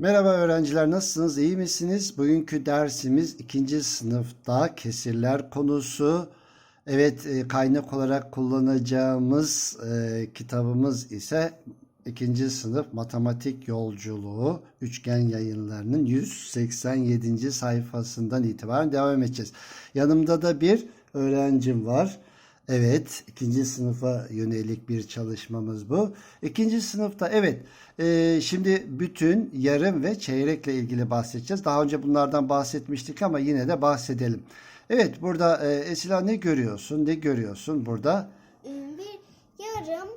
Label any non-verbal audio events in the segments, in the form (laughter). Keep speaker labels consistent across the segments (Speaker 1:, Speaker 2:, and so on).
Speaker 1: Merhaba öğrenciler nasılsınız? İyi misiniz? Bugünkü dersimiz ikinci sınıfta kesirler konusu. Evet e, kaynak olarak kullanacağımız e, kitabımız ise ikinci sınıf matematik yolculuğu üçgen yayınlarının 187. sayfasından itibaren devam edeceğiz. Yanımda da bir öğrencim var. Evet, ikinci sınıfa yönelik bir çalışmamız bu. İkinci sınıfta evet, e, şimdi bütün, yarım ve çeyrekle ilgili bahsedeceğiz. Daha önce bunlardan bahsetmiştik ama yine de bahsedelim. Evet, burada e, Esila ne görüyorsun? Ne görüyorsun burada?
Speaker 2: Ee, bir yarım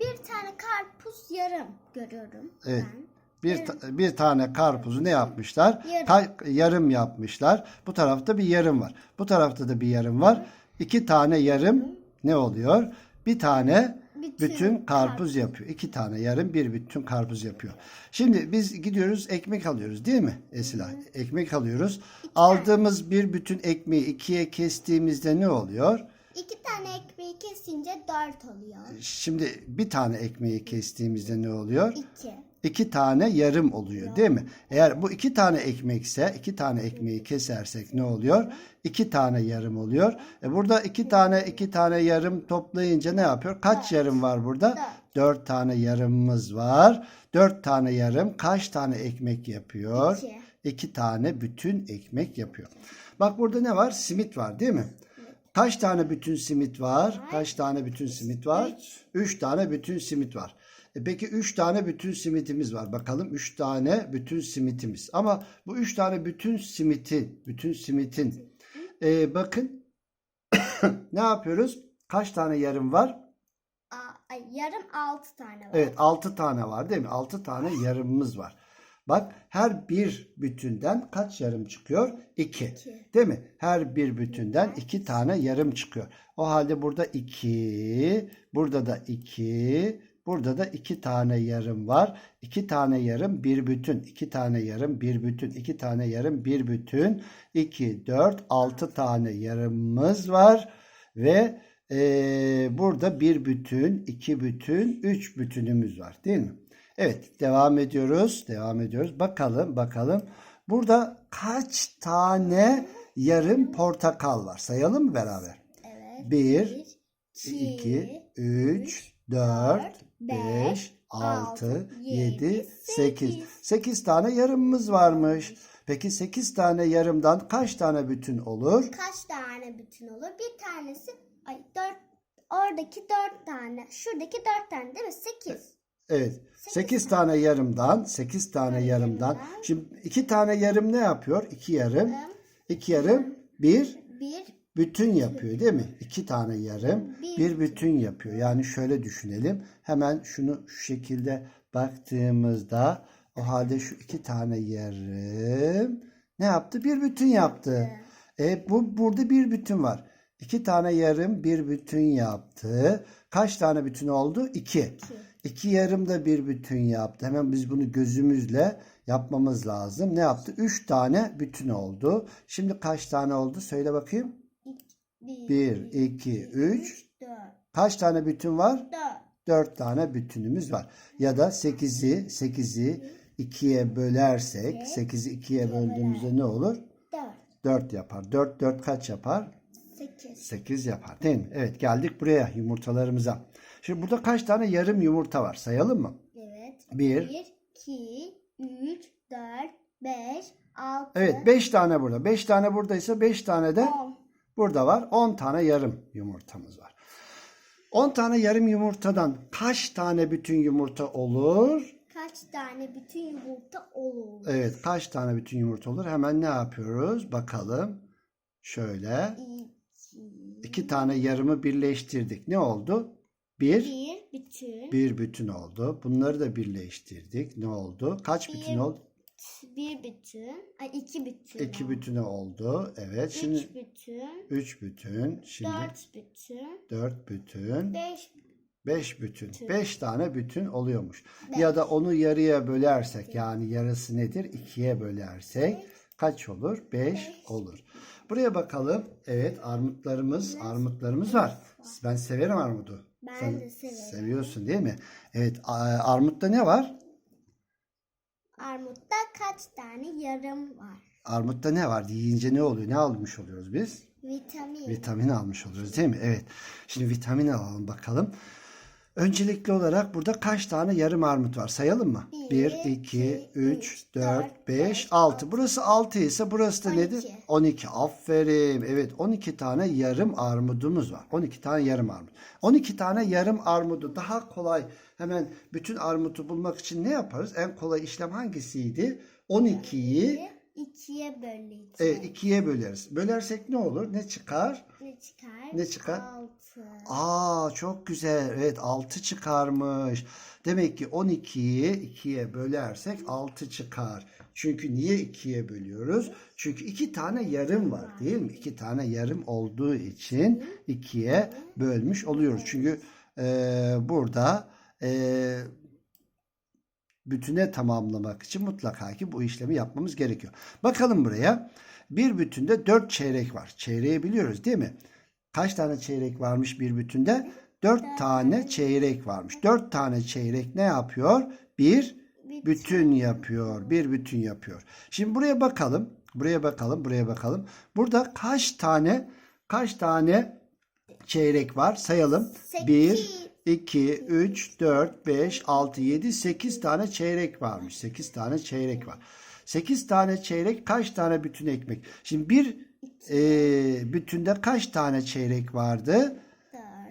Speaker 2: bir tane karpuz yarım görüyorum
Speaker 1: Evet.
Speaker 2: ben.
Speaker 1: Bir, ta- bir tane karpuzu ne yapmışlar?
Speaker 2: Yarım.
Speaker 1: Ka- yarım yapmışlar. Bu tarafta bir yarım var. Bu tarafta da bir yarım var. İki tane yarım ne oluyor? Bir tane
Speaker 2: Bütün
Speaker 1: bütün karpuz yapıyor. İki tane yarım bir bütün karpuz yapıyor. Şimdi biz gidiyoruz ekmek alıyoruz değil mi Esila? Ekmek alıyoruz. Aldığımız bir bütün ekmeği ikiye kestiğimizde ne oluyor?
Speaker 2: İki tane ekmeği kesince dört oluyor.
Speaker 1: Şimdi bir tane ekmeği kestiğimizde ne oluyor?
Speaker 2: İki.
Speaker 1: İki tane yarım oluyor değil mi? Eğer bu iki tane ekmekse iki tane ekmeği kesersek ne oluyor? İki tane yarım oluyor. E burada iki tane iki tane yarım toplayınca ne yapıyor? Kaç yarım var burada? Dört tane yarımımız var. Dört tane yarım kaç tane ekmek yapıyor?
Speaker 2: İki.
Speaker 1: İki tane bütün ekmek yapıyor. Bak burada ne var? Simit var değil mi? Kaç tane bütün simit var? Kaç tane bütün simit var? Üç tane bütün simit var. E peki üç tane bütün simitimiz var. Bakalım üç tane bütün simitimiz. Ama bu üç tane bütün simiti, bütün simitin e, bakın (coughs) ne yapıyoruz? Kaç tane yarım var?
Speaker 2: Yarım altı tane var.
Speaker 1: Evet 6 tane var değil mi? 6 tane yarımımız var. Bak her bir bütünden kaç yarım çıkıyor? 2.
Speaker 2: İki.
Speaker 1: Değil mi? Her bir bütünden 2 tane yarım çıkıyor. O halde burada 2, burada da 2, burada da 2 tane yarım var. 2 tane yarım bir bütün, 2 tane yarım bir bütün, 2 tane yarım bir bütün, 2, 4, 6 tane yarımımız var. Ve eee, burada bir bütün, iki bütün, üç bütünümüz var değil mi? Evet devam ediyoruz. Devam ediyoruz. Bakalım bakalım. Burada kaç tane yarım portakal var? Sayalım mı beraber?
Speaker 2: Evet.
Speaker 1: 1,
Speaker 2: iki,
Speaker 1: 2, 3, 4, 5, 6, 7, 8. 8 tane yarımımız varmış. Peki 8 tane yarımdan kaç tane bütün olur?
Speaker 2: Kaç tane bütün olur? Bir tanesi ay dört oradaki dört tane. Şuradaki dört tane değil mi? Sekiz.
Speaker 1: Evet. 8 tane yarımdan, 8 tane yarımdan. Şimdi 2 tane yarım ne yapıyor? 2 yarım. 2 yarım bir
Speaker 2: Bir
Speaker 1: bütün yapıyor değil mi? 2 tane yarım
Speaker 2: Bir
Speaker 1: bütün yapıyor. Yani şöyle düşünelim. Hemen şunu şu şekilde baktığımızda o halde şu 2 tane yarım ne yaptı? Bir bütün yaptı. E bu burada bir bütün var. 2 tane yarım bir bütün yaptı. Kaç tane bütün oldu? 2. İki yarım da bir bütün yaptı. Hemen biz bunu gözümüzle yapmamız lazım. Ne yaptı? Üç tane bütün oldu. Şimdi kaç tane oldu? Söyle bakayım.
Speaker 2: Bir,
Speaker 1: Bir, iki, üç.
Speaker 2: dört.
Speaker 1: Kaç tane bütün var?
Speaker 2: Dört.
Speaker 1: Dört tane bütünümüz var. Ya da sekizi, sekizi ikiye bölersek, sekizi ikiye böldüğümüzde ne olur?
Speaker 2: Dört.
Speaker 1: Dört yapar. Dört, dört kaç yapar?
Speaker 2: Sekiz.
Speaker 1: 8 yapar değil mi? Evet geldik buraya yumurtalarımıza. Şimdi burada kaç tane yarım yumurta var? Sayalım mı?
Speaker 2: Evet.
Speaker 1: 1,
Speaker 2: 1, 2, 3, 4, 5, 6,
Speaker 1: Evet 5 tane burada. 5 tane buradaysa 5 tane de
Speaker 2: 10.
Speaker 1: burada var. 10 tane yarım yumurtamız var. 10 tane yarım yumurtadan kaç tane bütün yumurta olur?
Speaker 2: Kaç tane bütün yumurta olur?
Speaker 1: Evet kaç tane bütün yumurta olur? Hemen ne yapıyoruz? Bakalım. Şöyle.
Speaker 2: 2,
Speaker 1: 2 tane yarımı birleştirdik. Ne oldu? 1
Speaker 2: 1 bütün,
Speaker 1: bir bütün oldu. Bunları da birleştirdik. Ne oldu? Kaç bütün
Speaker 2: Bir-
Speaker 1: oldu?
Speaker 2: 1 bütün, ay 2 bütün,
Speaker 1: İki bütüne oldu. Evet. Şimdi
Speaker 2: 3 bütün,
Speaker 1: üç bütün. Şimdi
Speaker 2: 4 bütün,
Speaker 1: dört bütün.
Speaker 2: 5
Speaker 1: Beş bütün.
Speaker 2: Bütün.
Speaker 1: Beş tane bütün oluyormuş.
Speaker 2: Beş.
Speaker 1: Ya da onu yarıya bölersek yani yarısı nedir? İkiye bölersek kaç olur? Beş olur. Buraya bakalım. Evet armutlarımız, armutlarımız var. Ben severim armudu.
Speaker 2: Ben de severim.
Speaker 1: Seviyorsun değil mi? Evet armutta ne var?
Speaker 2: Armutta kaç tane yarım var?
Speaker 1: Armutta ne var? Yiyince ne oluyor? Ne almış oluyoruz biz?
Speaker 2: Vitamin.
Speaker 1: Vitamin almış oluyoruz değil mi? Evet. Şimdi vitamin alalım bakalım. Öncelikli olarak burada kaç tane yarım armut var? Sayalım mı?
Speaker 2: Bir,
Speaker 1: 1,
Speaker 2: iki,
Speaker 1: 2, 3,
Speaker 2: üç,
Speaker 1: 4,
Speaker 2: dört,
Speaker 1: 5,
Speaker 2: beş,
Speaker 1: 6. Burası 6 ise burası da
Speaker 2: 12.
Speaker 1: nedir? 12. Aferin. Evet 12 tane yarım armudumuz var. 12 tane yarım armut. 12 tane yarım armudu daha kolay hemen bütün armutu bulmak için ne yaparız? En kolay işlem hangisiydi? 12'yi
Speaker 2: ikiye böleceğiz.
Speaker 1: evet, ikiye böleriz. Bölersek ne olur? Ne çıkar?
Speaker 2: Ne çıkar?
Speaker 1: Ne çıkar?
Speaker 2: Altı.
Speaker 1: Aa çok güzel. Evet 6 çıkarmış. Demek ki 12'yi 2'ye bölersek 6 çıkar. Çünkü niye 2'ye bölüyoruz? Çünkü 2 tane yarım var değil mi? 2 tane yarım olduğu için 2'ye bölmüş oluyoruz. Çünkü eee, burada eee, bütüne tamamlamak için mutlaka ki bu işlemi yapmamız gerekiyor. Bakalım buraya. Bir bütünde 4 çeyrek var. Çeyreği biliyoruz değil mi? Kaç tane çeyrek varmış bir bütünde? 4 tane çeyrek varmış. 4 tane çeyrek ne yapıyor? Bir bütün yapıyor. Bir bütün yapıyor. Şimdi buraya bakalım. Buraya bakalım. Buraya bakalım. Burada kaç tane kaç tane çeyrek var? Sayalım.
Speaker 2: Sekiz.
Speaker 1: 1 2 3 4 5 6 7 8 tane çeyrek varmış. 8 tane çeyrek var. 8 tane çeyrek kaç tane bütün ekmek? Şimdi bir e, bütünde kaç tane çeyrek vardı?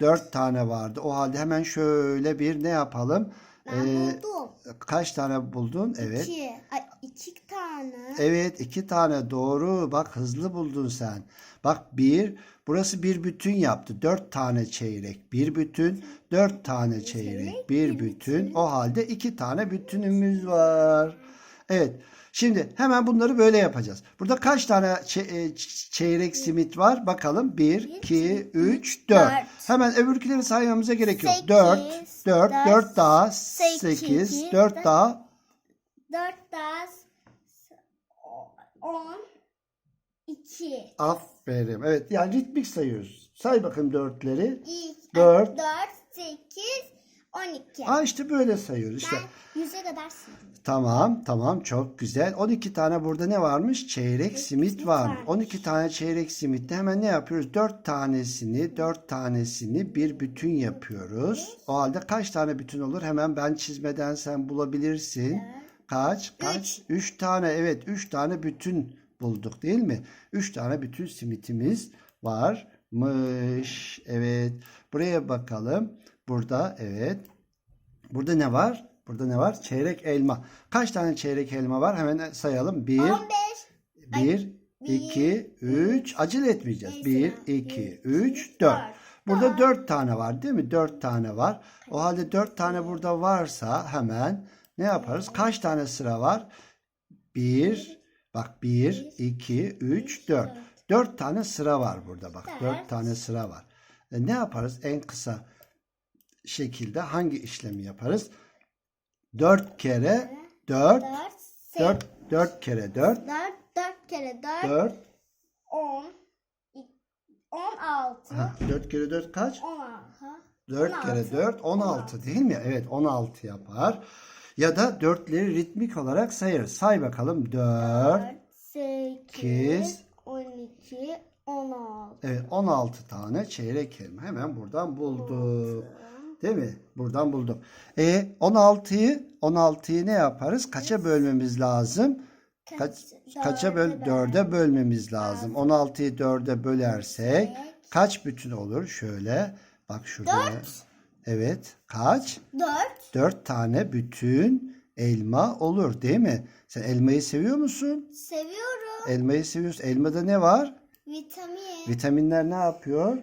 Speaker 2: Dört.
Speaker 1: 4 tane vardı. O halde hemen şöyle bir ne yapalım?
Speaker 2: Ben
Speaker 1: Ee,
Speaker 2: buldum.
Speaker 1: kaç tane buldun? Evet.
Speaker 2: İki. Ay, iki tane.
Speaker 1: Evet iki tane doğru. Bak hızlı buldun sen. Bak bir. Burası bir bütün yaptı. Dört tane çeyrek. Bir bütün. Dört tane çeyrek. Bir bütün. O halde iki tane bütünümüz var. Evet. Şimdi hemen bunları böyle yapacağız. Burada kaç tane e, çeyrek simit var? Bakalım. 1, 2, 3, 4.
Speaker 2: dört.
Speaker 1: Hemen öbürküleri saymamıza gerek yok.
Speaker 2: Sekiz,
Speaker 1: 4, 4,
Speaker 2: dört,
Speaker 1: 4 daha,
Speaker 2: sekiz,
Speaker 1: 8, 4
Speaker 2: dört.
Speaker 1: daha,
Speaker 2: Dört daha s- on. iki.
Speaker 1: Aferin. Evet yani ritmik sayıyoruz. Say bakayım dörtleri.
Speaker 2: İlk,
Speaker 1: Dört.
Speaker 2: Dört, sekiz, on iki.
Speaker 1: Aa işte böyle sayıyoruz. İşte
Speaker 2: Ben yüze kadar saydım.
Speaker 1: tamam tamam çok güzel. 12 tane burada ne varmış? Çeyrek simit
Speaker 2: simit
Speaker 1: var.
Speaker 2: varmış.
Speaker 1: 12 tane çeyrek simitte hemen ne yapıyoruz? 4 tanesini 4 tanesini bir bütün yapıyoruz. O halde kaç tane bütün olur? Hemen ben çizmeden sen bulabilirsin. Kaç? Kaç? 3 tane. Evet 3 tane bütün bulduk değil mi? 3 tane bütün simitimiz varmış. Evet. Buraya bakalım. Burada evet. Burada ne var? Burada ne var? Çeyrek elma. Kaç tane çeyrek elma var? Hemen sayalım. 1
Speaker 2: On beş.
Speaker 1: 1 2 3 acele etmeyeceğiz.
Speaker 2: Neyse
Speaker 1: 1
Speaker 2: ya.
Speaker 1: 2
Speaker 2: Bir,
Speaker 1: 3
Speaker 2: iki,
Speaker 1: 4.
Speaker 2: dört.
Speaker 1: Burada 4 tane var değil mi? 4 tane var. O halde 4 tane burada varsa hemen ne yaparız? Kaç tane sıra var? 1 bak 1 2 3 4. 4 tane sıra var burada bak. 4
Speaker 2: Dört.
Speaker 1: tane sıra var. E ne yaparız? En kısa şekilde hangi işlemi yaparız? 4 kere 4
Speaker 2: Dört, sekiz.
Speaker 1: 4 4 kere 4
Speaker 2: Dört, dört kere dört,
Speaker 1: 4
Speaker 2: on. On altı.
Speaker 1: 4 kere 4 kaç?
Speaker 2: On altı.
Speaker 1: 4
Speaker 2: 16.
Speaker 1: kere 4 16 değil mi? Evet 16 yapar. Ya da dörtleri ritmik olarak sayarız. Say bakalım 4
Speaker 2: Dört,
Speaker 1: Sekiz.
Speaker 2: sekiz, on iki, on altı.
Speaker 1: evet 16 tane çeyrek elma. Hemen buradan bulduk. Değil mi? Buradan bulduk. E 16'yı 16'yı ne yaparız? Kaça bölmemiz lazım? Kaç, kaça böl? 4'e bölmemiz lazım. 16'yı 4'e bölersek kaç bütün olur? Şöyle bak şurada. Evet. Kaç?
Speaker 2: Dört.
Speaker 1: 4 tane bütün elma olur değil mi? Sen elmayı seviyor musun?
Speaker 2: Seviyorum.
Speaker 1: Elmayı seviyorsun. Elmada ne var?
Speaker 2: Vitamin.
Speaker 1: Vitaminler ne yapıyor?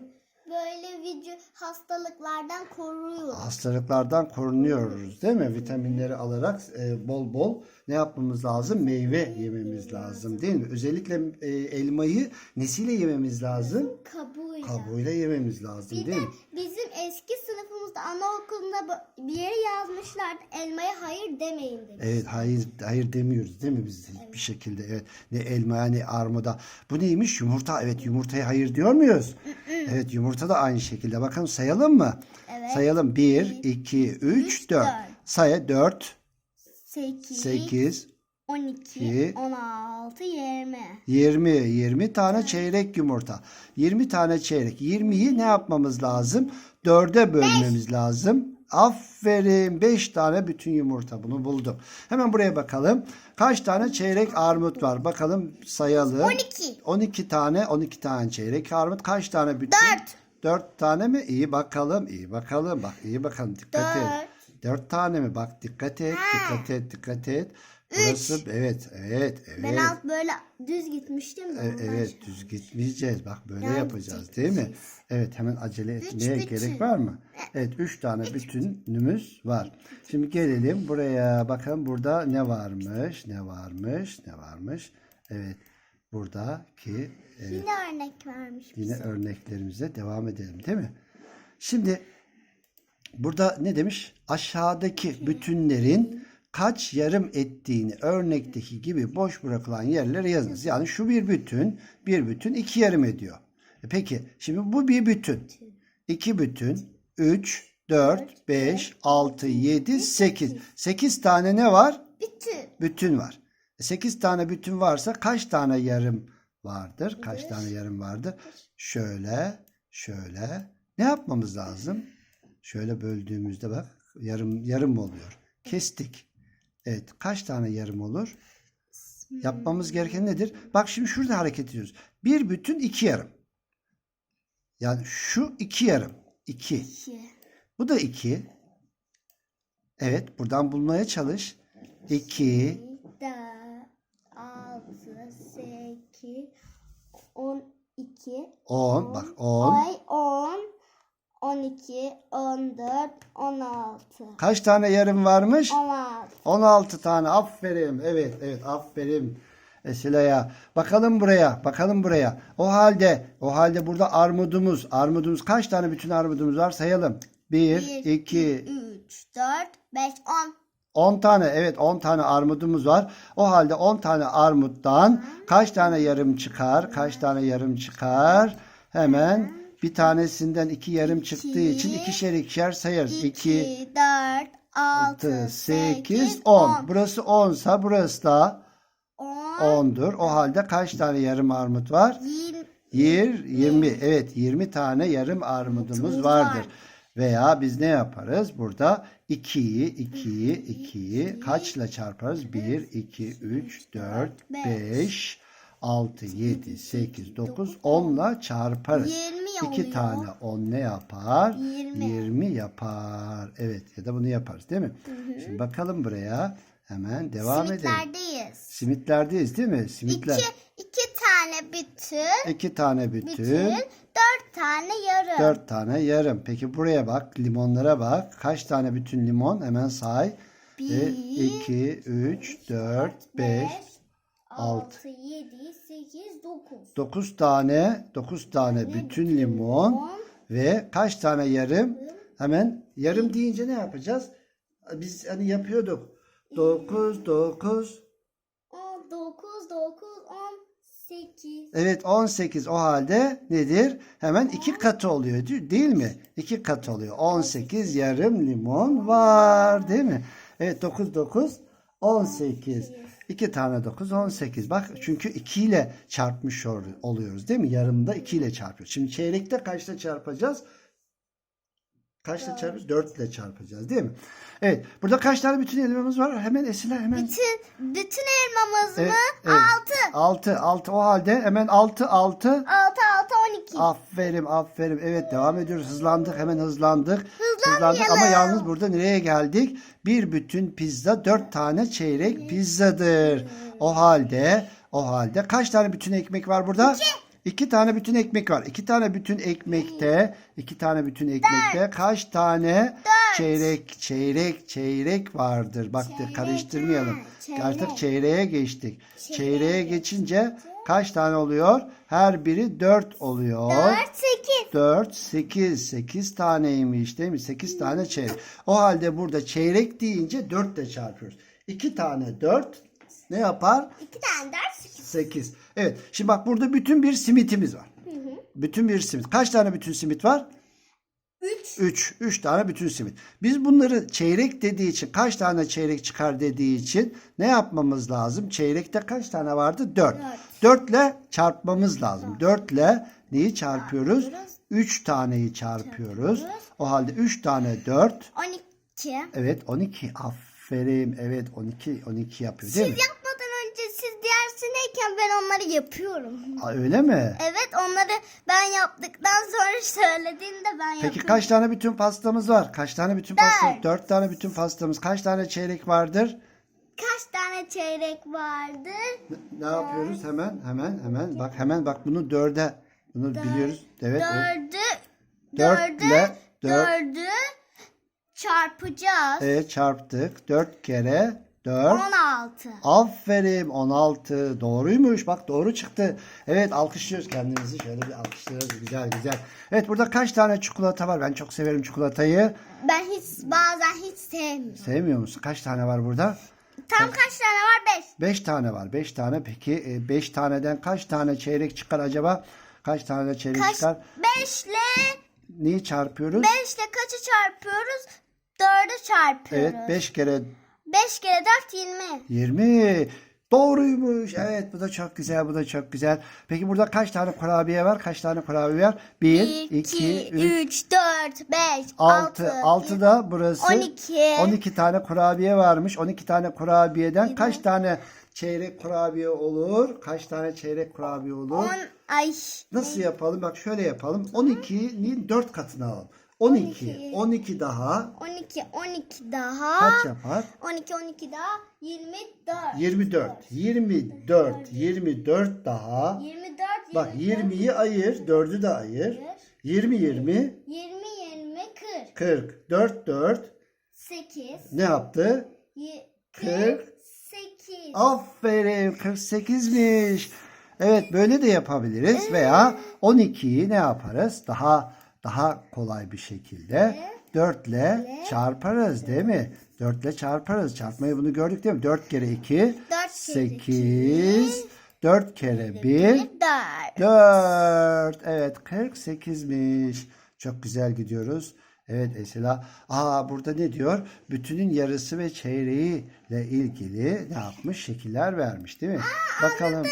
Speaker 2: Böyle vücut hastalıklardan koruyor.
Speaker 1: Hastalıklardan korunuyoruz değil mi? Vitaminleri alarak e, bol bol ne yapmamız lazım? Meyve yememiz lazım değil mi? Özellikle e, elmayı nesiyle yememiz lazım?
Speaker 2: Kabuğuyla.
Speaker 1: Kabuğuyla yememiz lazım
Speaker 2: Bir
Speaker 1: değil
Speaker 2: de
Speaker 1: mi?
Speaker 2: bizim eski sınıfımızda anaokulunda bir yere yazmışlardı elmaya hayır demeyin demiş.
Speaker 1: Evet hayır hayır demiyoruz değil mi biz hiçbir şekilde evet ne elmaya ne armuda bu neymiş yumurta evet yumurtaya hayır diyor muyuz evet yumurta da aynı şekilde bakalım sayalım mı
Speaker 2: Evet.
Speaker 1: sayalım 1 2 3 4
Speaker 2: dört.
Speaker 1: saya 4
Speaker 2: Sekiz,
Speaker 1: 8
Speaker 2: 12,
Speaker 1: İki.
Speaker 2: 16, 20.
Speaker 1: 20. 20 tane çeyrek yumurta. 20 tane çeyrek. 20'yi ne yapmamız lazım? 4'e bölmemiz lazım. Aferin. 5 tane bütün yumurta. Bunu bulduk. Hemen buraya bakalım. Kaç tane çeyrek armut var? Bakalım sayalım.
Speaker 2: 12.
Speaker 1: 12 tane 12 tane çeyrek armut. Kaç tane bütün?
Speaker 2: 4.
Speaker 1: 4 tane mi? İyi bakalım. iyi bakalım. Bak iyi bakalım. Dikkat et.
Speaker 2: Dört.
Speaker 1: 4 tane mi? Bak dikkat et. Dikkat et. Dikkat et. Burası evet evet evet.
Speaker 2: Ben alt böyle düz gitmiştim.
Speaker 1: E- Evet
Speaker 2: şey-
Speaker 1: düz gitmeyeceğiz. Bak böyle
Speaker 2: Yan
Speaker 1: yapacağız değil mi? Evet hemen acele etmeye
Speaker 2: bütün.
Speaker 1: gerek var mı? Evet üç tane bütünümüz var. Şimdi gelelim buraya. Bakın burada ne varmış? Ne varmış? Ne varmış? Evet buradaki evet,
Speaker 2: Yine örnek vermiş
Speaker 1: yine
Speaker 2: bize.
Speaker 1: örneklerimize devam edelim değil mi? Şimdi burada ne demiş? Aşağıdaki bütünlerin kaç yarım ettiğini örnekteki gibi boş bırakılan yerlere yazınız. Yani şu bir bütün, bir bütün iki yarım ediyor. E Peki şimdi bu bir bütün. İki bütün, üç, dört, beş, altı, yedi, sekiz. Sekiz tane ne var?
Speaker 2: Bütün.
Speaker 1: bütün var. 8 tane bütün varsa kaç tane yarım vardır? Kaç tane yarım vardır? Şöyle, şöyle. Ne yapmamız lazım? Şöyle böldüğümüzde bak yarım yarım oluyor. Kestik. Evet, kaç tane yarım olur? Yapmamız gereken nedir? Bak şimdi şurada hareket ediyoruz. Bir bütün iki yarım. Yani şu iki yarım. iki.
Speaker 2: 2.
Speaker 1: Bu da 2. Evet, buradan bulmaya çalış. 2,
Speaker 2: 4, 6, 8, 12,
Speaker 1: 10. Bak 10.
Speaker 2: Ay 10, 12, 14, 16.
Speaker 1: Kaç tane yarım varmış?
Speaker 2: 16.
Speaker 1: 16 tane. Aferin. Evet, evet. Aferin. Esila'ya. Bakalım buraya. Bakalım buraya. O halde, o halde burada armudumuz. Armudumuz kaç tane bütün armudumuz var? Sayalım. 1, 2,
Speaker 2: 3, 4, 5, 10.
Speaker 1: 10 tane. Evet, 10 tane armudumuz var. O halde 10 tane armuttan kaç tane yarım çıkar? Kaç tane yarım çıkar? Hemen bir tanesinden iki yarım çıktığı için
Speaker 2: İki.
Speaker 1: ikişer ikişer sayarız. 2,
Speaker 2: 2, 4, 6,
Speaker 1: 6, 8,
Speaker 2: 8,
Speaker 1: 10.
Speaker 2: 10.
Speaker 1: Burası 10 sa burası da
Speaker 2: 10,
Speaker 1: 10'dur. O halde kaç tane yarım armut var?
Speaker 2: 20.
Speaker 1: Yir, 20. Evet 20 tane yarım armudumuz vardır.
Speaker 2: var.
Speaker 1: Veya biz ne yaparız? Burada 2'yi, 2'yi, 2'yi kaçla çarparız? 1, 2, 3, 4, 5, 6, 7, 8, 9, 10'la çarparız.
Speaker 2: 20
Speaker 1: 2
Speaker 2: oluyor.
Speaker 1: tane 10 ne yapar?
Speaker 2: 20.
Speaker 1: 20 yapar. Evet ya da bunu yaparız değil mi? Şimdi bakalım buraya. Hemen devam edelim.
Speaker 2: Simitlerdeyiz.
Speaker 1: Simitlerdeyiz değil mi? Simitler.
Speaker 2: 2, 2 tane bütün,
Speaker 1: İki tane bütün.
Speaker 2: bütün, 4 tane yarım.
Speaker 1: Dört tane yarım. Peki buraya bak. Limonlara bak. Kaç tane bütün limon? Hemen say.
Speaker 2: 1,
Speaker 1: 2, 3, 4, 5,
Speaker 2: 6, 7, 8, 9.
Speaker 1: 9 tane. 9 tane bütün limon. Ve kaç tane yarım? Hemen yarım deyince ne yapacağız? Biz hani yapıyorduk. 9, 9.
Speaker 2: 10, 9, 9, 10, 8.
Speaker 1: Evet 18 o halde nedir? Hemen iki katı oluyor değil- değil mi? İki katı oluyor. 18 yarım limon var değil mi? Evet 9 9 18. 2 tane 9 18. Bak çünkü 2 ile çarpmış ol- oluyoruz değil mi? Yarımda 2 ile çarpıyoruz. Şimdi çeyrekte kaçla çarpacağız? Kaçla çarpacağız? 4 ile çarpacağız değil mi? Evet. Burada kaç tane bütün elmamız var? Hemen Esila hemen.
Speaker 2: Bütün, bütün elmamız
Speaker 1: Evet,
Speaker 2: mı?
Speaker 1: evet.
Speaker 2: 6.
Speaker 1: 6 6 o halde hemen 6 6
Speaker 2: 6, 6, 12.
Speaker 1: Aferin aferin. Evet devam ediyoruz. Hızlandık hemen hızlandık. Hızlandık ama yalnız burada nereye geldik? Bir bütün pizza dört tane çeyrek pizzadır. O halde o halde kaç tane bütün ekmek var burada? İki. tane bütün ekmek var. İki tane bütün ekmekte, iki tane bütün ekmekte kaç tane çeyrek, çeyrek, çeyrek vardır. Bak
Speaker 2: Çeyrek,
Speaker 1: karıştırmayalım.
Speaker 2: çeyrek.
Speaker 1: Artık çeyreğe geçtik. Çeyreğe geçince kaç tane oluyor? Her biri dört oluyor.
Speaker 2: 4, 8.
Speaker 1: 4, 8, 8 taneymiş değil mi? 8 tane çeyrek. O halde burada çeyrek deyince 4 ile çarpıyoruz. 2 tane 4 ne yapar?
Speaker 2: 2 tane 4, 8.
Speaker 1: 8. Evet. Şimdi bak burada bütün bir simitimiz var. Bütün bir simit. Kaç tane bütün simit var?
Speaker 2: 3
Speaker 1: 3. 3 tane bütün simit. Biz bunları çeyrek dediği için kaç tane çeyrek çıkar dediği için ne yapmamız lazım? Çeyrekte kaç tane vardı? 4. 4 ile çarpmamız lazım. 4 ile neyi çarpıyoruz? 3 taneyi çarpıyoruz. O halde 3 tane 4.
Speaker 2: 12.
Speaker 1: Evet 12. Aferin. Evet 12 12 yapıyor
Speaker 2: Siz
Speaker 1: değil mi?
Speaker 2: yapmadan önce siz dersindeyken ben onları yapıyorum.
Speaker 1: Aa, öyle mi?
Speaker 2: Evet onları ben yaptıktan sonra söylediğinde ben
Speaker 1: Peki
Speaker 2: yapıyorum.
Speaker 1: kaç tane bütün pastamız var? Kaç tane bütün pastamız?
Speaker 2: Dört.
Speaker 1: 4 tane bütün pastamız. Kaç tane çeyrek vardır?
Speaker 2: Kaç tane çeyrek vardır?
Speaker 1: Ne yapıyoruz? Hemen hemen hemen bak hemen bak bunu dörde bunu biliyoruz. Evet. evet.
Speaker 2: Dördü, dördü,
Speaker 1: dört.
Speaker 2: dördü çarpacağız.
Speaker 1: Evet çarptık. 4 kere 4.
Speaker 2: 16.
Speaker 1: Aferin 16 doğruymuş bak doğru çıktı. Evet alkışlıyoruz kendimizi şöyle bir alkışlıyoruz güzel güzel. Evet burada kaç tane çikolata var ben çok severim çikolatayı.
Speaker 2: Ben hiç bazen hiç sevmiyorum.
Speaker 1: Sevmiyor musun? Kaç tane var burada?
Speaker 2: Tam kaç tane var? 5.
Speaker 1: 5 tane var 5 tane peki 5 taneden kaç tane çeyrek çıkar acaba? Kaç tane çeyrek
Speaker 2: Kaç?
Speaker 1: çıkar?
Speaker 2: 5 ile
Speaker 1: Neyi çarpıyoruz?
Speaker 2: 5 ile kaçı çarpıyoruz? 4'ü çarpıyoruz.
Speaker 1: Evet 5 kere
Speaker 2: 5 kere 4 20.
Speaker 1: 20. Doğruymuş. Evet bu da çok güzel bu da çok güzel. Peki burada kaç tane kurabiye var? Kaç tane kurabiye var? 1,
Speaker 2: 2,
Speaker 1: 2, 3,
Speaker 2: 3, 4, 5,
Speaker 1: 6.
Speaker 2: 6,
Speaker 1: 6 da burası.
Speaker 2: 12.
Speaker 1: 12 tane kurabiye varmış. 12 tane kurabiyeden kaç tane çeyrek kurabiye olur? Kaç tane çeyrek kurabiye olur?
Speaker 2: 10 ay.
Speaker 1: Nasıl yapalım? Bak şöyle yapalım. 12'nin 4 katını alalım. 12. 12 daha
Speaker 2: 12, 12 daha.
Speaker 1: kaç yapar?
Speaker 2: 12, 12 daha 24.
Speaker 1: 24. 24. 24 daha.
Speaker 2: 24,
Speaker 1: Bak 20'yi ayır. 4'ü de ayır. 20 20
Speaker 2: 20, 20, 40.
Speaker 1: 40. 4 4
Speaker 2: 8,
Speaker 1: ne yaptı?
Speaker 2: 48.
Speaker 1: Aferin 48'miş. Evet böyle de yapabiliriz veya 12'yi ne yaparız? Daha daha kolay bir şekilde 4 ile çarparız değil mi? 4 ile çarparız. Çarpmayı bunu gördük değil mi? 4 kere 2
Speaker 2: Dört kere
Speaker 1: 8 4 kere 1
Speaker 2: 4.
Speaker 1: 4. Evet 48'miş. Çok güzel gidiyoruz. Evet Esila. Aa burada ne diyor? Bütünün yarısı ve çeyreği ile ilgili ne yapmış? Şekiller vermiş değil mi? Bakalım.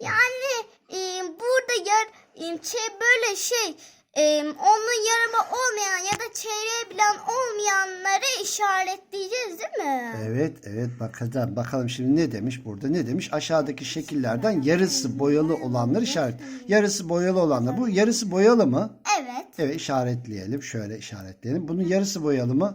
Speaker 2: Yani e, burada yer e, şey böyle şey e, onun yarımı olmayan ya da çeyreği bilen olmayanları işaretleyeceğiz değil mi?
Speaker 1: Evet evet bakalım. Bakalım şimdi ne demiş burada? Ne demiş? Aşağıdaki şekillerden yarısı boyalı olanlar işaret. Yarısı boyalı olanlar. Bu yarısı boyalı mı?
Speaker 2: Evet.
Speaker 1: Evet işaretleyelim. Şöyle işaretleyelim. Bunun yarısı boyalı mı?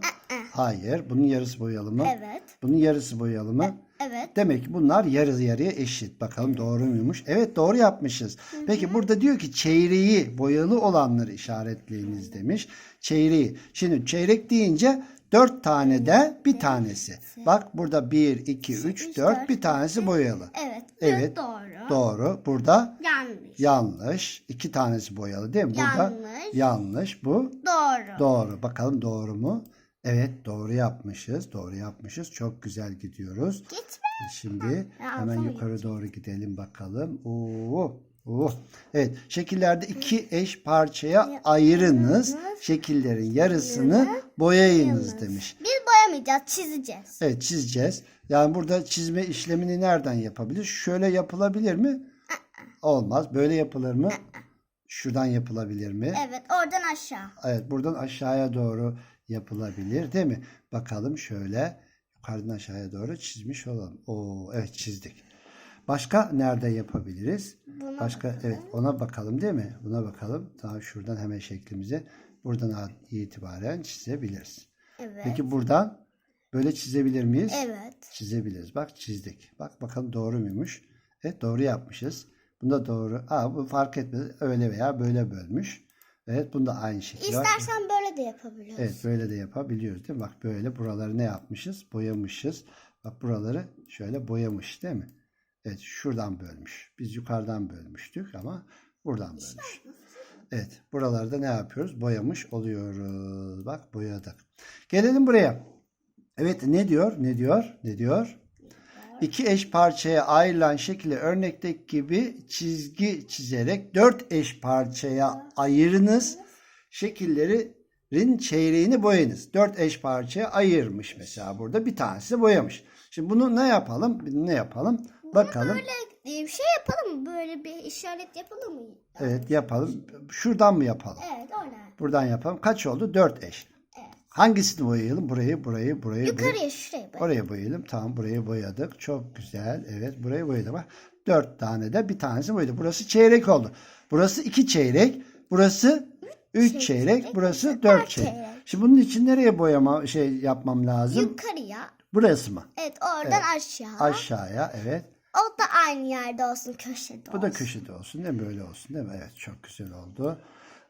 Speaker 1: Hayır. Bunun yarısı boyalı mı?
Speaker 2: Evet.
Speaker 1: Bunun yarısı boyalı mı?
Speaker 2: Evet.
Speaker 1: Demek ki bunlar yarı yarıya eşit. Bakalım doğru muymuş? Evet doğru yapmışız. Peki burada diyor ki çeyreği boyalı olanları işaretleyiniz demiş. Çeyreği. Şimdi çeyrek deyince dört tane de bir tanesi. Bak burada bir, iki, üç, dört bir tanesi boyalı.
Speaker 2: Evet.
Speaker 1: Evet.
Speaker 2: Doğru.
Speaker 1: Doğru. Burada
Speaker 2: Yanlış.
Speaker 1: yanlış. İki tanesi boyalı değil mi? Burada
Speaker 2: Yanlış.
Speaker 1: yanlış. Bu
Speaker 2: Doğru.
Speaker 1: Doğru. Bakalım doğru mu? Evet doğru yapmışız. Doğru yapmışız. Çok güzel gidiyoruz.
Speaker 2: Gitme.
Speaker 1: Şimdi hemen yukarı doğru gidelim bakalım. Oo. Oo. Evet, şekillerde iki eş parçaya ayırınız. Şekillerin yarısını boyayınız demiş.
Speaker 2: Biz boyamayacağız, çizeceğiz.
Speaker 1: Evet, çizeceğiz. Yani burada çizme işlemini nereden yapabilir? Şöyle yapılabilir mi? Olmaz. Böyle yapılır mı? Şuradan yapılabilir mi?
Speaker 2: Evet, oradan aşağı.
Speaker 1: Evet buradan aşağıya doğru yapılabilir değil mi? Bakalım şöyle yukarıdan aşağıya doğru çizmiş olalım. Oo evet çizdik. Başka nerede yapabiliriz?
Speaker 2: Buna
Speaker 1: Başka evet ona bakalım değil mi? Buna bakalım. Daha şuradan hemen şeklimizi buradan itibaren çizebiliriz.
Speaker 2: Evet.
Speaker 1: Peki buradan böyle çizebilir miyiz?
Speaker 2: Evet.
Speaker 1: Çizebiliriz. Bak çizdik. Bak bakalım doğru muymuş? Evet doğru yapmışız. Bunda doğru. Aa bu fark etmez. Öyle veya böyle bölmüş. Evet bunda aynı şekilde. var.
Speaker 2: İstersen böyle de yapabiliriz.
Speaker 1: Evet böyle de yapabiliyoruz değil mi? Bak böyle buraları ne yapmışız? Boyamışız. Bak buraları şöyle boyamış değil mi? Evet şuradan bölmüş. Biz yukarıdan bölmüştük ama buradan bölmüş. Evet buralarda ne yapıyoruz? Boyamış oluyoruz. Bak boyadık. Gelelim buraya. Evet ne diyor? Ne diyor? Ne diyor? İki eş parçaya ayrılan şekilde örnekteki gibi çizgi çizerek dört eş parçaya ayırınız. Şekilleri çeyreğin çeyreğini boyayınız. Dört eş parçaya ayırmış mesela burada. Bir tanesi boyamış. Şimdi bunu ne yapalım? Ne yapalım? Bakalım.
Speaker 2: Böyle e, şey yapalım mı? Böyle bir işaret yapalım mı?
Speaker 1: Evet yapalım. Şuradan mı yapalım?
Speaker 2: Evet oradan.
Speaker 1: Buradan yapalım. Kaç oldu? Dört eş.
Speaker 2: Evet.
Speaker 1: Hangisini boyayalım? Burayı, burayı, burayı. burayı.
Speaker 2: Yukarıya şuraya bak.
Speaker 1: Oraya boyayalım. Tamam burayı boyadık. Çok güzel. Evet burayı boyadık. Bak dört tane de bir tanesi boyadık. Burası çeyrek oldu. Burası iki çeyrek. Burası üç
Speaker 2: Çeyrek,
Speaker 1: çeyrek.
Speaker 2: çeyrek,
Speaker 1: Burası dört çeyrek.
Speaker 2: çeyrek.
Speaker 1: Şimdi bunun için nereye boyama şey yapmam lazım?
Speaker 2: Yukarıya.
Speaker 1: Burası mı?
Speaker 2: Evet oradan aşağı.
Speaker 1: Aşağıya evet.
Speaker 2: O da aynı yerde olsun köşede
Speaker 1: Bu da
Speaker 2: olsun.
Speaker 1: köşede olsun değil mi? Böyle olsun değil mi? Evet çok güzel oldu.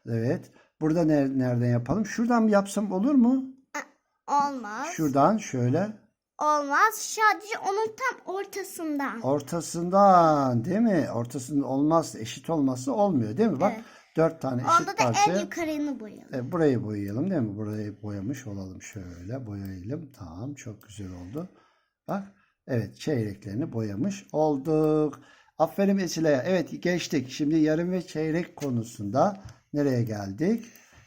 Speaker 1: Evet. Burada ne, nereden yapalım? Şuradan mı yapsam olur mu?
Speaker 2: Olmaz.
Speaker 1: Şuradan şöyle.
Speaker 2: Olmaz. Sadece onun tam ortasından.
Speaker 1: Ortasından değil mi? Ortasında olmazsa eşit olmazsa olmuyor değil mi? Bak
Speaker 2: Evet.
Speaker 1: dört tane eşit
Speaker 2: Onda da en
Speaker 1: parça.
Speaker 2: yukarını boyayalım.
Speaker 1: E, burayı boyayalım değil mi? Burayı boyamış olalım şöyle boyayalım. Tamam çok güzel oldu. Bak evet çeyreklerini boyamış olduk. Aferin Esile'ye. Evet geçtik. Şimdi yarım ve çeyrek konusunda nereye geldik?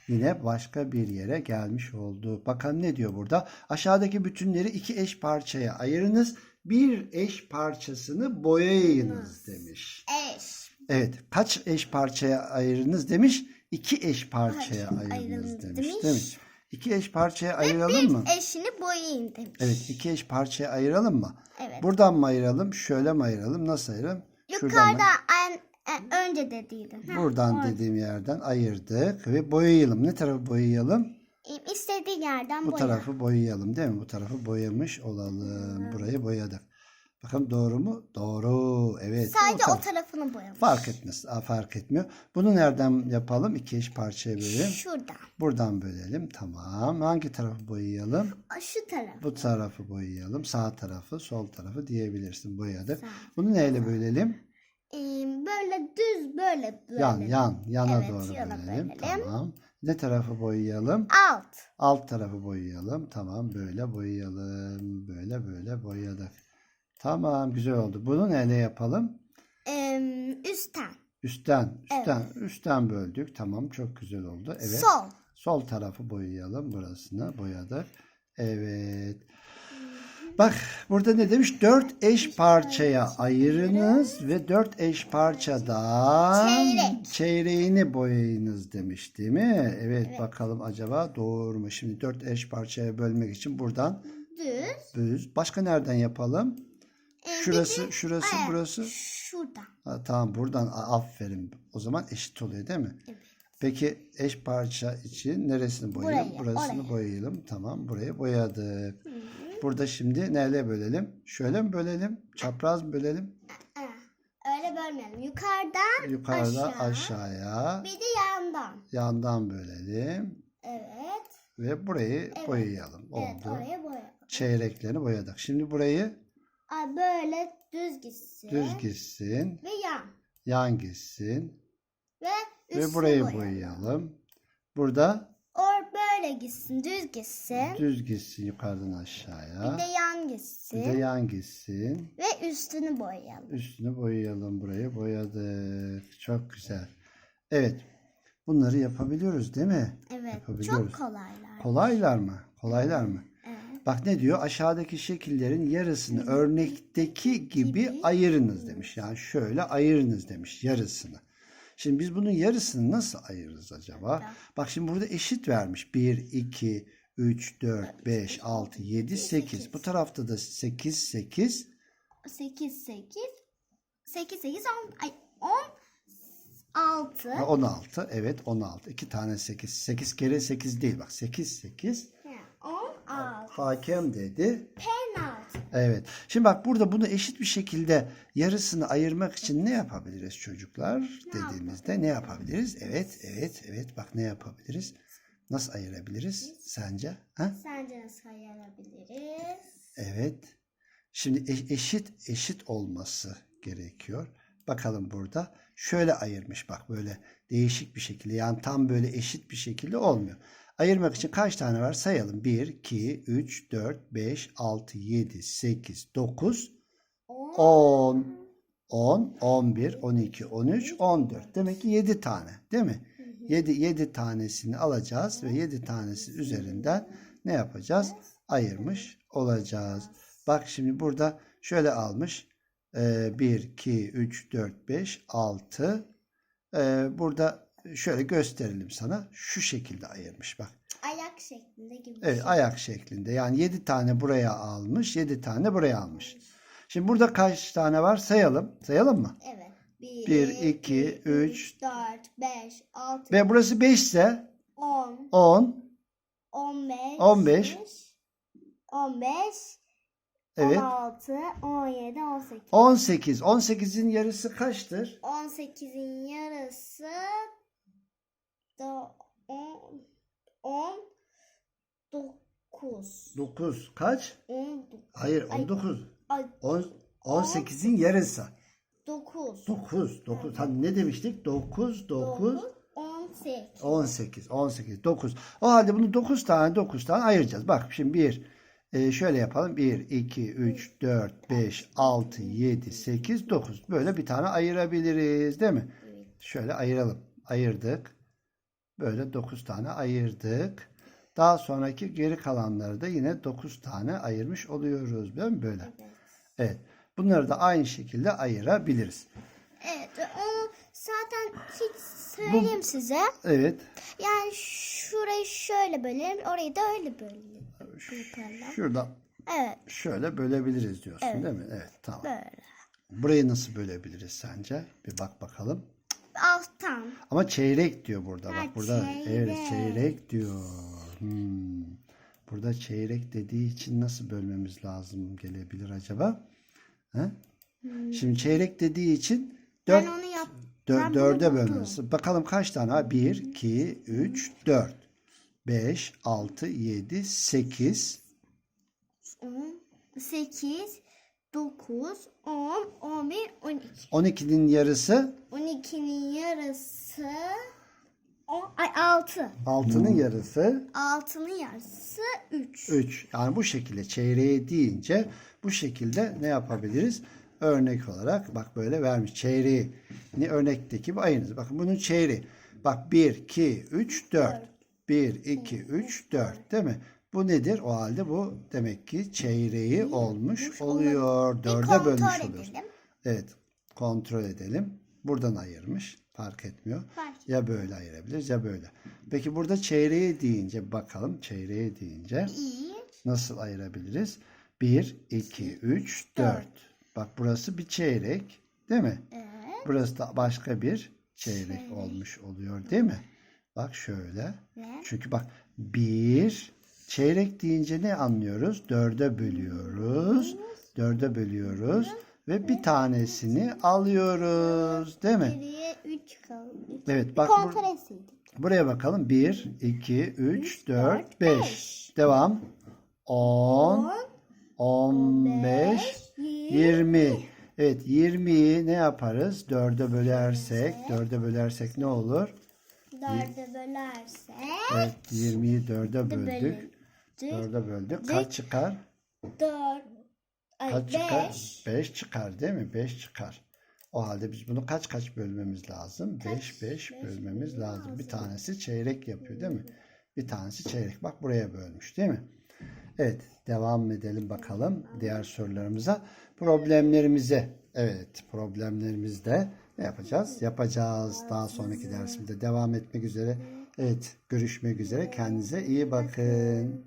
Speaker 1: Yine başka bir yere gelmiş olduk. Bakalım ne diyor burada? Aşağıdaki bütünleri iki eş parçaya ayırınız. Bir eş parçasını boyayınız demiş.
Speaker 2: Eş.
Speaker 1: Evet. Kaç eş parçaya ayırınız demiş. İki eş parçaya
Speaker 2: Parça
Speaker 1: ayırınız demiş.
Speaker 2: demiş.
Speaker 1: Değil mi? İki eş parçaya ayıralım mı?
Speaker 2: Eşini boyayın demiş.
Speaker 1: Evet. iki eş parçaya ayıralım mı?
Speaker 2: Evet.
Speaker 1: Buradan mı ayıralım? Şöyle mi ayıralım? Nasıl ayıralım? Şuradan mı?
Speaker 2: Yukarıda en, en- önce dediydin. Ha,
Speaker 1: Buradan
Speaker 2: orada.
Speaker 1: dediğim yerden ayırdık ve boyayalım. Ne tarafı boyayalım?
Speaker 2: E, İstediğin yerden
Speaker 1: Bu
Speaker 2: boya.
Speaker 1: tarafı boyayalım değil mi? Bu tarafı boyamış olalım. Burayı boyadık. Bakın doğru mu? Doğru. Evet.
Speaker 2: Sadece
Speaker 1: o taraf.
Speaker 2: tarafını boyamış.
Speaker 1: Fark etmez. Aa, fark etmiyor. Bunu nereden yapalım? İki eş parçaya bölelim.
Speaker 2: Şuradan.
Speaker 1: Buradan bölelim. Tamam. Hangi tarafı boyayalım?
Speaker 2: O, Şu taraf.
Speaker 1: Bu tarafı boyayalım. Sağ tarafı, sol tarafı diyebilirsin. Boyadık. Bunu neyle bölelim?
Speaker 2: Böyle düz böyle böyle.
Speaker 1: Yan, yan, yana
Speaker 2: Evet,
Speaker 1: doğru
Speaker 2: yana
Speaker 1: bölelim.
Speaker 2: bölelim.
Speaker 1: Tamam. Ne tarafı boyayalım?
Speaker 2: Alt.
Speaker 1: Alt tarafı boyayalım. Tamam. Böyle boyayalım. Böyle böyle boyadık. Tamam. Güzel oldu. Bunu neyle yapalım?
Speaker 2: Üstten.
Speaker 1: Üstten, üstten, üstten böldük. Tamam. Çok güzel oldu. Evet.
Speaker 2: Sol.
Speaker 1: Sol tarafı boyayalım. Burasını boyadık. Evet. Bak burada ne demiş? Dört eş parçaya ayırınız ve dört eş parçadan
Speaker 2: Çeyrek.
Speaker 1: çeyreğini boyayınız demiş değil mi? Evet, bakalım acaba doğru mu? Şimdi dört eş parçaya bölmek için buradan
Speaker 2: Düz.
Speaker 1: düz. Başka nereden yapalım?
Speaker 2: E, bir
Speaker 1: Şurası, şurası, burası.
Speaker 2: Şuradan.
Speaker 1: Ha, tamam buradan aferin. O zaman eşit oluyor değil mi?
Speaker 2: Evet.
Speaker 1: Peki eş parça için neresini boyayalım?
Speaker 2: Burayı,
Speaker 1: Burasını
Speaker 2: oraya.
Speaker 1: boyayalım. Tamam burayı boyadık. Burada şimdi neyle bölelim? Şöyle mi bölelim? Çapraz mı bölelim?
Speaker 2: Öyle bölmeyelim. Yukarıdan
Speaker 1: Yukarıda
Speaker 2: aşağı.
Speaker 1: aşağıya
Speaker 2: Bir de yandan.
Speaker 1: yandan bölelim
Speaker 2: Evet.
Speaker 1: ve burayı boyayalım.
Speaker 2: Evet
Speaker 1: Oldu.
Speaker 2: oraya boyayalım.
Speaker 1: Çeyreklerini boyadık. Şimdi burayı
Speaker 2: Ay, Böyle düz gitsin.
Speaker 1: düz gitsin,
Speaker 2: Ve yan.
Speaker 1: yan gitsin
Speaker 2: Ve üstü
Speaker 1: ve burayı
Speaker 2: boyayalım.
Speaker 1: boyayalım. Burada
Speaker 2: böyle gitsin. Düz gitsin.
Speaker 1: düz gitsin yukarıdan aşağıya.
Speaker 2: Bir de yan gitsin.
Speaker 1: Bir de yan gitsin.
Speaker 2: Ve üstünü boyayalım.
Speaker 1: Üstünü boyayalım. Burayı boyadık. Çok güzel. Evet. Bunları yapabiliyoruz değil mi?
Speaker 2: Evet.
Speaker 1: Yapabiliyoruz.
Speaker 2: Çok kolaylar.
Speaker 1: Kolaylar mı? Kolaylar mı?
Speaker 2: Evet.
Speaker 1: Bak ne diyor? Aşağıdaki şekillerin yarısını örnekteki gibi ayırınız demiş. Yani şöyle ayırınız demiş yarısını. Şimdi biz bunun yarısını nasıl ayırırız acaba? Bak şimdi burada eşit vermiş. 1, 2, 3, 4, 5, 6, 7, 8. Bu tarafta da 8, 8.
Speaker 2: 8 8 8 8 10 ay 10 6
Speaker 1: Ha, 16. Evet 16. 2 tane 8. 8 kere 8 değil. Bak 8, 8.
Speaker 2: 10 6
Speaker 1: Hakem dedi.
Speaker 2: penaltı.
Speaker 1: Evet. Şimdi bak burada bunu eşit bir şekilde yarısını ayırmak için ne yapabiliriz çocuklar dediğimizde ne yapabiliriz? Evet, evet, evet. Bak ne yapabiliriz? Nasıl ayırabiliriz sence? Ha?
Speaker 2: Sence nasıl ayarlayabiliriz?
Speaker 1: Evet. Şimdi e- eşit eşit olması gerekiyor. Bakalım burada şöyle ayırmış bak böyle değişik bir şekilde yani tam böyle eşit bir şekilde olmuyor. Ayırmak için kaç tane var sayalım. 1, 2, 3, 4, 5, 6, 7, 8, 9, 10, 10, 11, 12, 13, 14. Demek ki 7 tane değil mi? 7 7 tanesini alacağız ve 7 tanesi üzerinden ne yapacağız? Ayırmış olacağız. Bak şimdi burada şöyle almış. Ee, 1, 2, 3, 4, 5, 6. Ee, burada şöyle gösterelim sana. Şu şekilde ayırmış bak.
Speaker 2: Ayak şeklinde gibi.
Speaker 1: Evet
Speaker 2: şey.
Speaker 1: ayak şeklinde. Yani 7 tane buraya almış, 7 tane buraya almış. Şimdi burada kaç tane var sayalım. Sayalım mı?
Speaker 2: Evet. 1,
Speaker 1: Bir, iki, üç,
Speaker 2: 4, 5, 6,
Speaker 1: Ve burası 5 ise
Speaker 2: 10,
Speaker 1: 10,
Speaker 2: 15,
Speaker 1: 15.
Speaker 2: 15,
Speaker 1: evet
Speaker 2: 16, 17, 18.
Speaker 1: 18. 18'in yarısı kaçtır?
Speaker 2: 18'in yarısı da 10, 10, 9.
Speaker 1: 9. Kaç?
Speaker 2: 10,
Speaker 1: Hayır
Speaker 2: Ay.
Speaker 1: 19.
Speaker 2: ay,
Speaker 1: 10, 18'in yarısı.
Speaker 2: 9.
Speaker 1: 9. 9. Hani ne demiştik? 9, 9,
Speaker 2: 18.
Speaker 1: 18. 18. 9. O halde bunu 9 tane 9 tane ayıracağız. Bak şimdi 1. şöyle yapalım. 1, 2, 3, 4, 5, 6, 7, 8, 9. Böyle bir tane ayırabiliriz değil mi? Şöyle ayıralım. Ayırdık. Böyle 9 tane ayırdık. Daha sonraki geri kalanları da yine 9 tane ayırmış oluyoruz. Değil mi böyle? Evet. Bunları da aynı şekilde ayırabiliriz.
Speaker 2: Evet, onu zaten hiç söyleyeyim size.
Speaker 1: Evet.
Speaker 2: Yani şurayı şöyle bölelim, orayı da öyle bölelim.
Speaker 1: Şurada
Speaker 2: Evet,
Speaker 1: şöyle bölebiliriz diyorsun
Speaker 2: Evet.
Speaker 1: değil mi? Evet tamam.
Speaker 2: böyle.
Speaker 1: Burayı nasıl bölebiliriz sence? Bir bak bakalım.
Speaker 2: Alttan.
Speaker 1: Ama çeyrek diyor burada.
Speaker 2: Ha,
Speaker 1: Bak burada
Speaker 2: çeyrek.
Speaker 1: evet çeyrek diyor. Hmm. Burada çeyrek dediği için nasıl bölmemiz lazım gelebilir acaba? He? Şimdi çeyrek dediği için
Speaker 2: Ben
Speaker 1: 4
Speaker 2: onu yap.
Speaker 1: Dö-
Speaker 2: Ben
Speaker 1: dörde bölmemiz. Bakalım kaç tane? 1, 2, 3, 4, 5, 6, 7, 8,
Speaker 2: 10, 8, 9, 10, 11, 12.
Speaker 1: 12'nin yarısı
Speaker 2: 12'nin yarısı o, ay 6.
Speaker 1: 6'nın yarısı
Speaker 2: 6'nın yarısı 3.
Speaker 1: 3. Yani bu şekilde çeyreğe deyince bu şekilde ne yapabiliriz? Örnek olarak bak böyle vermiş çeyreği. Ne örnekteki bu aynısı. Bakın bunun çeyreği. Bak 1, 2, 3, 4. 1, 2, 3, 4 değil mi? Bu nedir? O halde bu demek ki çeyreği olmuş oluyor. Dörde bölmüş oluyor. Evet. Kontrol edelim. Buradan ayırmış. Fark etmiyor. Ya böyle ayırabiliriz ya böyle. Peki burada çeyreği deyince bakalım. Çeyreği deyince
Speaker 2: 1,
Speaker 1: nasıl ayırabiliriz? 1, 2, 3, 4. Bak burası bir çeyrek. Değil mi?
Speaker 2: evet.
Speaker 1: Burası da başka bir çeyrek olmuş oluyor. Değil mi? Bak şöyle. Çünkü bak bir çeyrek deyince ne anlıyoruz? Dörde bölüyoruz. Dörde bölüyoruz. Ve bir tanesini alıyoruz. Değil mi?
Speaker 2: geriye 3 kaldı.
Speaker 1: Evet bak bur-
Speaker 2: Kontrol
Speaker 1: buraya bakalım. 1, 2, 3, 4,
Speaker 2: dört,
Speaker 1: 5.
Speaker 2: beş.
Speaker 1: Devam. 10, 15, 20. Evet 20'yi ne yaparız? 4'e bölersek. 4'e bölersek ne olur?
Speaker 2: 4'e bölersek
Speaker 1: Evet 20'yi 4'e
Speaker 2: böldük.
Speaker 1: 4'e böldük. Kaç çıkar?
Speaker 2: 4 ay
Speaker 1: Kaç çıkar?
Speaker 2: 5
Speaker 1: 5 çıkar değil mi? 5 çıkar. O halde biz bunu kaç kaç bölmemiz lazım? 5 5 bölmemiz lazım. Bir tanesi çeyrek yapıyor değil mi? Bir tanesi çeyrek. Bak buraya bölmüş değil mi? Evet, devam edelim bakalım diğer sorularımıza. Problemlerimize. Evet, problemlerimizde ne yapacağız? Yapacağız. Daha sonraki dersimizde devam etmek üzere. Evet, görüşmek üzere. Kendinize iyi bakın.